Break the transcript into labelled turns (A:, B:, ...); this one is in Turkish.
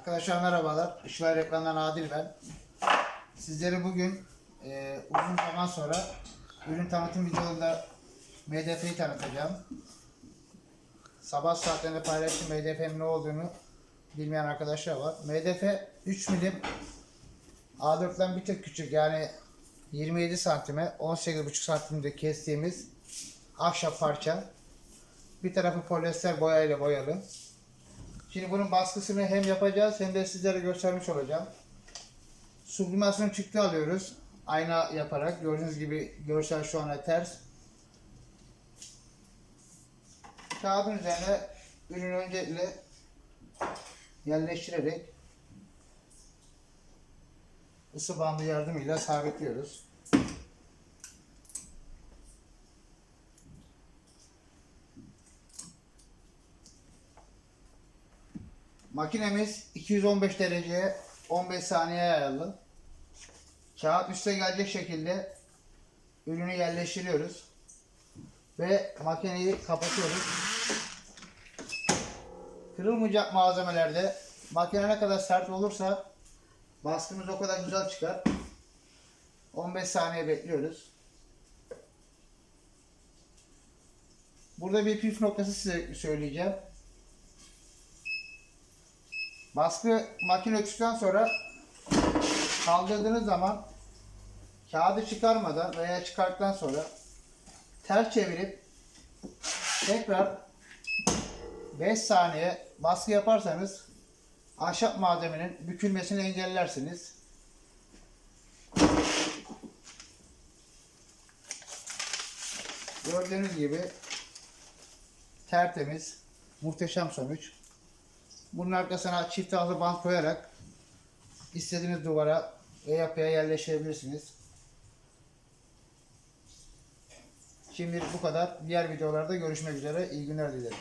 A: Arkadaşlar merhabalar. Işıklar Reklam'dan Adil ben. Sizlere bugün e, uzun zaman sonra ürün tanıtım videolarında MDF'yi tanıtacağım. Sabah saatlerinde paylaştığım MDF'nin ne olduğunu bilmeyen arkadaşlar var. MDF 3 milim A4'ten bir tık küçük yani 27 santime 18,5 santimde kestiğimiz ahşap parça. Bir tarafı polyester boya ile boyalı. Şimdi bunun baskısını hem yapacağız hem de sizlere göstermiş olacağım. Sublimasyon çıktı alıyoruz. Ayna yaparak. Gördüğünüz gibi görsel şu anda ters. Kağıdın üzerine ürünü öncelikle yerleştirerek ısı bandı yardımıyla sabitliyoruz. Makinemiz 215 dereceye 15 saniye ayarlı. Kağıt üste gelecek şekilde ürünü yerleştiriyoruz. Ve makineyi kapatıyoruz. Kırılmayacak malzemelerde makine ne kadar sert olursa baskımız o kadar güzel çıkar. 15 saniye bekliyoruz. Burada bir püf noktası size söyleyeceğim. Baskı makine ötüşten sonra kaldırdığınız zaman kağıdı çıkarmadan veya çıkarttıktan sonra ters çevirip tekrar 5 saniye baskı yaparsanız ahşap malzemenin bükülmesini engellersiniz. Gördüğünüz gibi tertemiz, muhteşem sonuç. Bunun arkasına çift tahlı bant koyarak istediğiniz duvara ve yapıya yerleştirebilirsiniz. Şimdi bu kadar. Diğer videolarda görüşmek üzere. İyi günler dilerim.